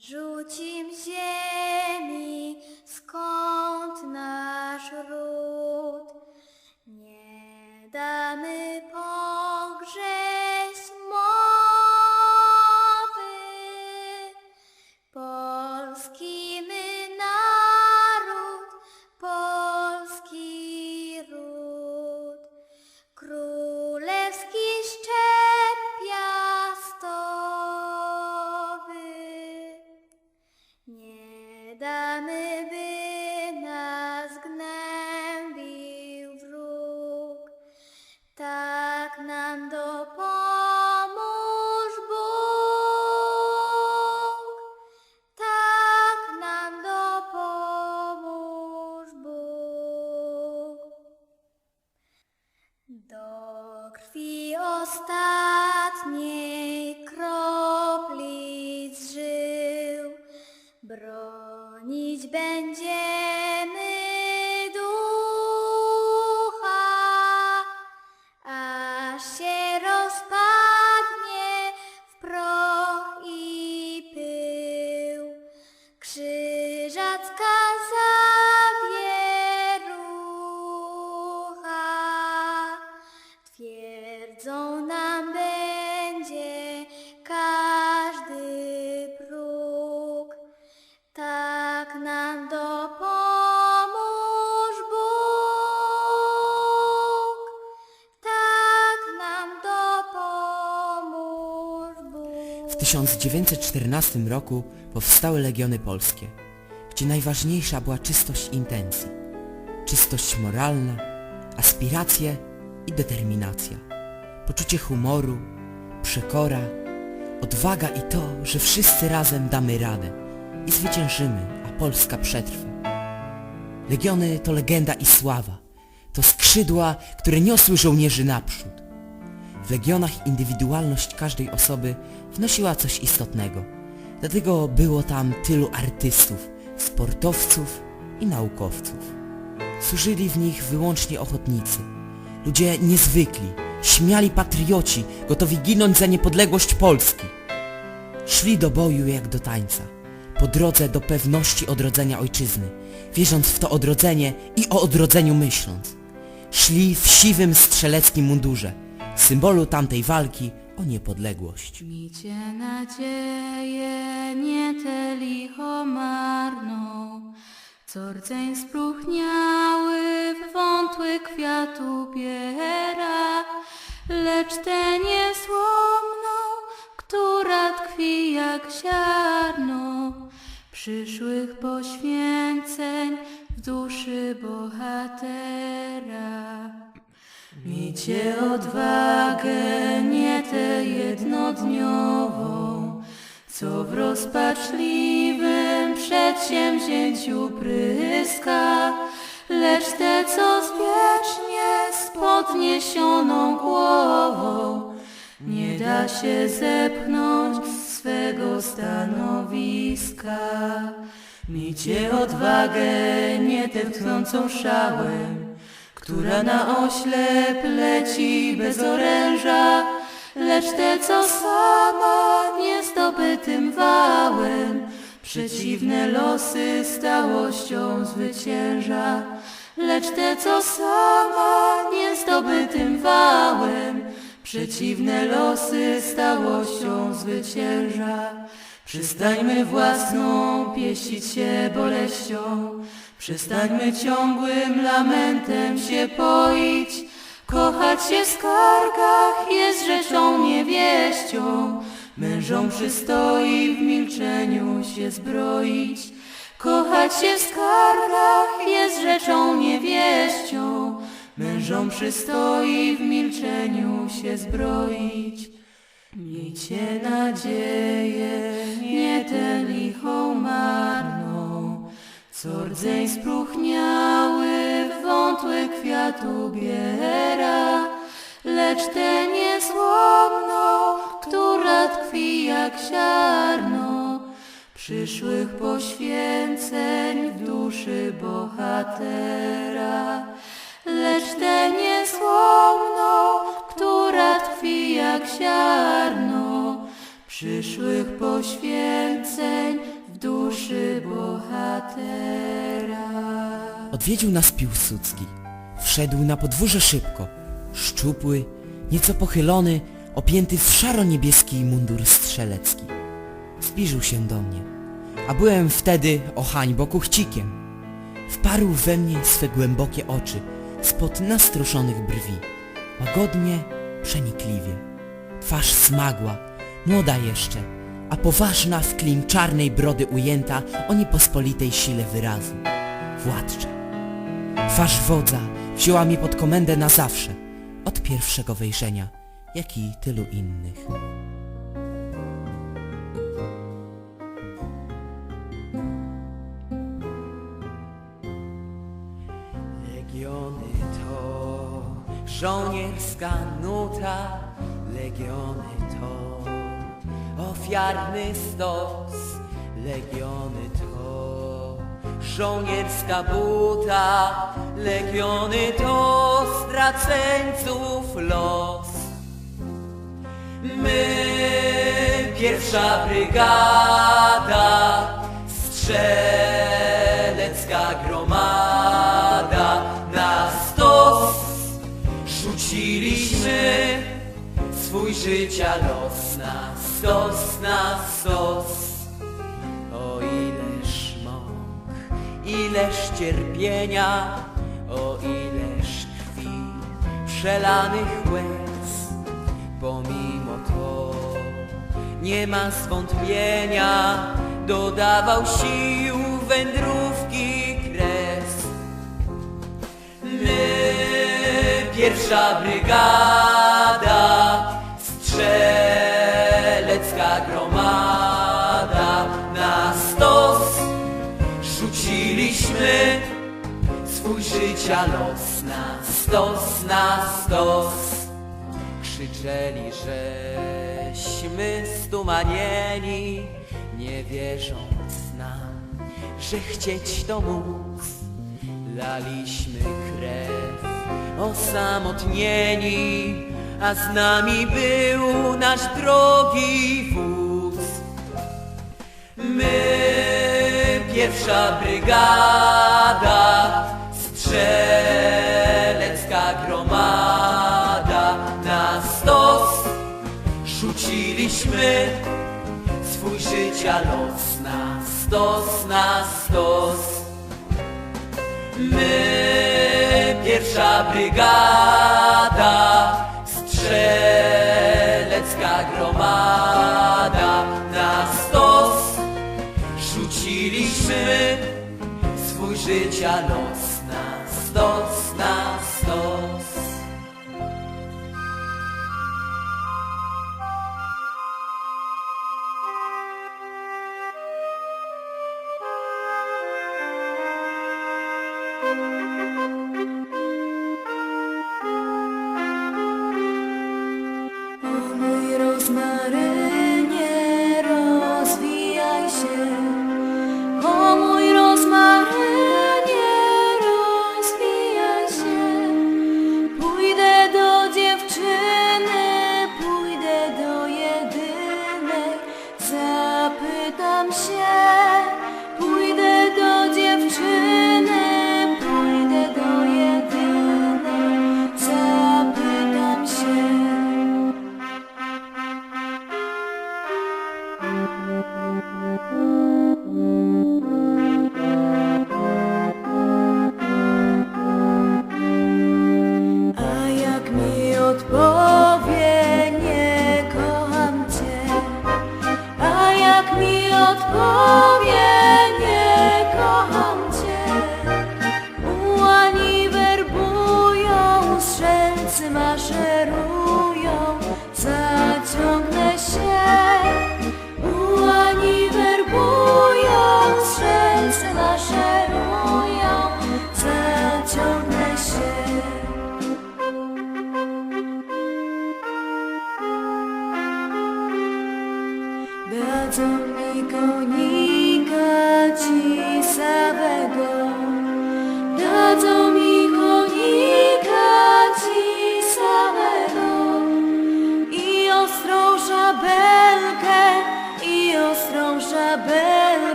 Rzucim ziemi, 1914 roku powstały Legiony Polskie, gdzie najważniejsza była czystość intencji. Czystość moralna, aspiracje i determinacja. Poczucie humoru, przekora, odwaga i to, że wszyscy razem damy radę i zwyciężymy, a Polska przetrwa. Legiony to legenda i sława. To skrzydła, które niosły żołnierzy naprzód. W legionach indywidualność każdej osoby wnosiła coś istotnego. Dlatego było tam tylu artystów, sportowców i naukowców. Służyli w nich wyłącznie ochotnicy. Ludzie niezwykli, śmiali patrioci, gotowi ginąć za niepodległość Polski. Szli do boju jak do tańca, po drodze do pewności odrodzenia ojczyzny, wierząc w to odrodzenie i o odrodzeniu myśląc. Szli w siwym strzeleckim mundurze, symbolu tamtej walki o niepodległość. Miejcie nadzieję, nie tę licho marną, co rdzeń spróchniały w wątły kwiat ubiera, lecz tę niezłomną, która tkwi jak ziarno przyszłych poświęceń w duszy bohatera. Miejcie odwagę, nie tę jednodniową, co w rozpaczliwym przedsięwzięciu pryska, lecz tę, co wiecznie z podniesioną głową nie da się zepchnąć swego stanowiska. Miejcie odwagę, nie tę tchnącą szałem, która na oślep leci bez oręża, lecz te, co sama niezdobytym wałem, przeciwne losy stałością zwycięża. Lecz te, co sama niezdobytym wałem, przeciwne losy stałością zwycięża. Przestańmy własną pieścić się boleścią, przestańmy ciągłym lamentem się poić. Kochać się w skargach jest rzeczą niewieścią, mężom przystoi w milczeniu się zbroić. Kochać się w skargach jest rzeczą niewieścią, mężom przystoi w milczeniu się zbroić. Miejcie nadzieję, nie tę lichą marną, co rdzeń spróchniały w wątły kwiat ubiera, lecz tę niezłomną, która tkwi jak ziarno. Przyszłych poświęceń w duszy bohatera. Lecz tę niezłomną, która tkwi jak ziarno przyszłych poświęceń w duszy bohatera. Odwiedził nas Piłsudski. Wszedł na podwórze szybko. Szczupły, nieco pochylony, opięty w szaro-niebieski mundur strzelecki. Zbliżył się do mnie, a byłem wtedy, o hańbo, kuchcikiem. Wparł we mnie swe głębokie oczy, spod nastroszonych brwi. Łagodnie, przenikliwie. Twarz smagła, młoda jeszcze, a poważna w klin czarnej brody ujęta o niepospolitej sile wyrazu. Władcza. Twarz wodza wzięła mnie pod komendę na zawsze, od pierwszego wejrzenia, jak i tylu innych. Żołnierska nuta, legiony to. Ofiarny stos, legiony to. Żołnierska buta, legiony to. Straceńców los. My, pierwsza brygada, strzelecka gromada, rzuciliśmy swój życia los na stos, na stos. O ileż mąk, ileż cierpienia, o ileż krwi przelanych łez, pomimo to nie ma zwątpienia, dodawał sił wędrówki kres. My, pierwsza brygada, strzelecka gromada, na stos rzuciliśmy swój życia los na stos, na stos. Krzyczeli, żeśmy stumanieni, nie wierząc nam, że chcieć to móc. Laliśmy krew, osamotnieni, a z nami był nasz drogi wódz. My, pierwsza brygada, strzelecka gromada, na stos rzuciliśmy swój życia los na stos, na stos. My, brygada, strzelecka gromada, na stos. Rzuciliśmy swój życia los na stos, na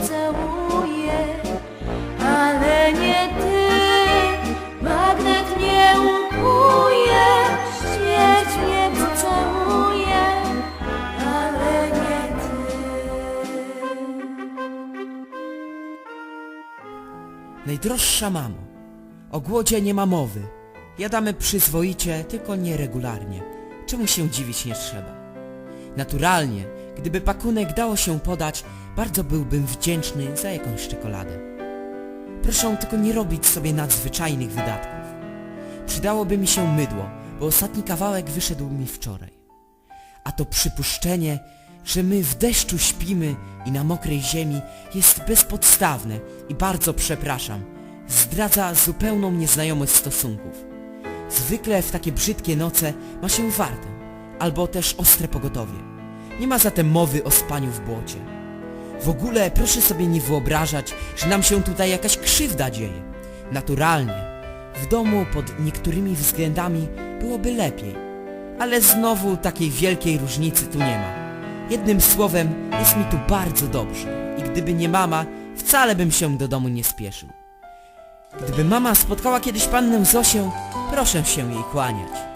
pocałuję, ale nie ty. Magnet nie łupuje, śmierć mnie pocałuje, ale nie ty. Najdroższa mamo, o głodzie nie ma mowy. Jadamy przyzwoicie, tylko nieregularnie. Czemu się dziwić nie trzeba? Naturalnie, gdyby pakunek dało się podać, bardzo byłbym wdzięczny za jakąś czekoladę. Proszę tylko nie robić sobie nadzwyczajnych wydatków. Przydałoby mi się mydło, bo ostatni kawałek wyszedł mi wczoraj. A to przypuszczenie, że my w deszczu śpimy i na mokrej ziemi jest bezpodstawne i bardzo przepraszam. Zdradza zupełną nieznajomość stosunków. Zwykle w takie brzydkie noce ma się wartę, albo też ostre pogotowie. Nie ma zatem mowy o spaniu w błocie. W ogóle proszę sobie nie wyobrażać, że nam się tutaj jakaś krzywda dzieje. Naturalnie, w domu pod niektórymi względami byłoby lepiej, ale znowu takiej wielkiej różnicy tu nie ma. Jednym słowem, jest mi tu bardzo dobrze i gdyby nie mama, wcale bym się do domu nie spieszył. Gdyby mama spotkała kiedyś pannę Zosię, proszę się jej kłaniać.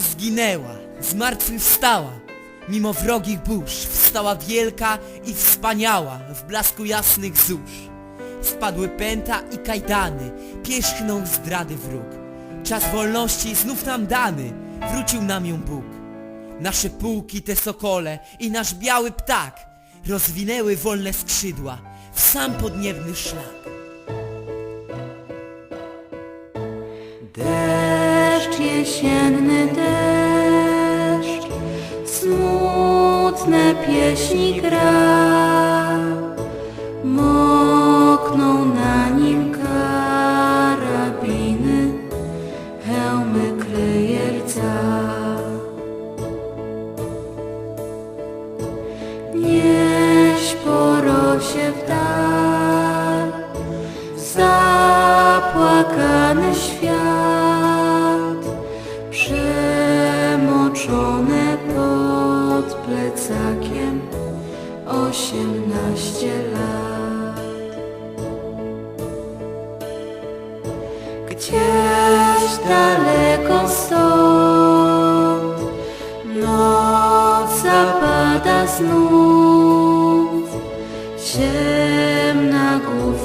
Zginęła, zmartwychwstała. Mimo wrogich burz wstała wielka i wspaniała w blasku jasnych zórz. Spadły pęta i kajdany, pierzchnął zdrady wróg. Czas wolności znów nam dany, wrócił nam ją Bóg. Nasze pułki te sokole i nasz biały ptak rozwinęły wolne skrzydła w sam podniebny szlak. Deszcz jesienny deszcz, smutne pieśni gra, mokną na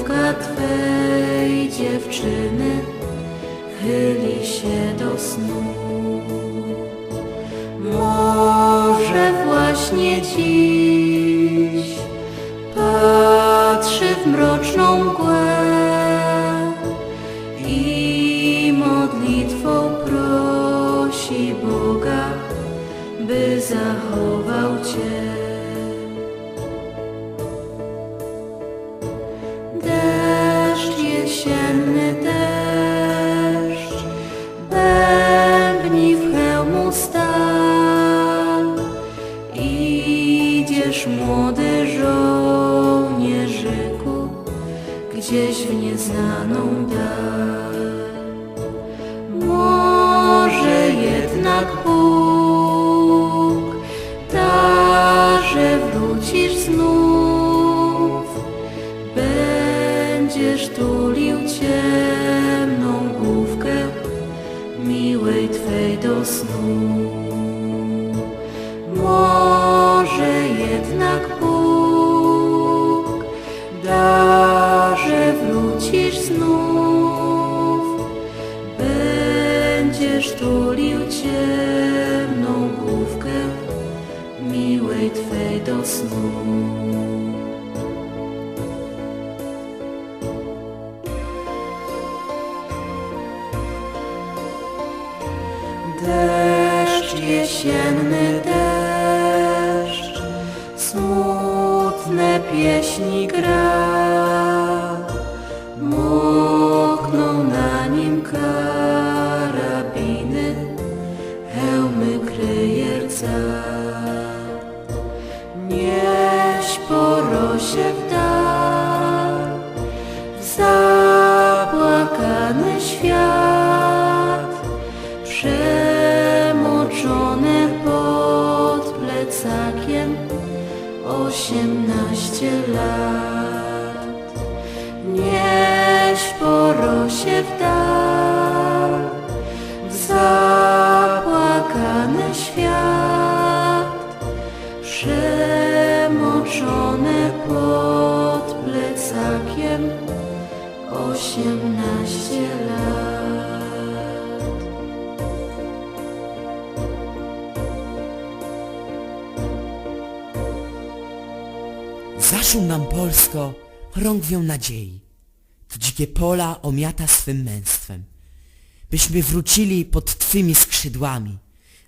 główka twej dziewczyny chyli się do snu. Może właśnie dziś gdzieś w nieznaną dal. Do snu. Deszcz jesienny deszcz, smutne pieśni osiemnaście lat. Nieś porosie w Polsko chorągwią nadziei. To dzikie pola omiata swym męstwem. Byśmy wrócili pod Twymi skrzydłami,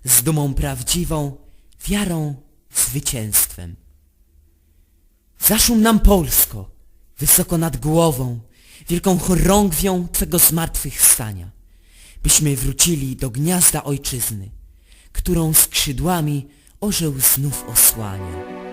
z dumą prawdziwą, wiarą, zwycięstwem. Zaszum nam Polsko, wysoko nad głową, wielką chorągwią Twego zmartwychwstania. Byśmy wrócili do gniazda ojczyzny, którą skrzydłami orzeł znów osłania.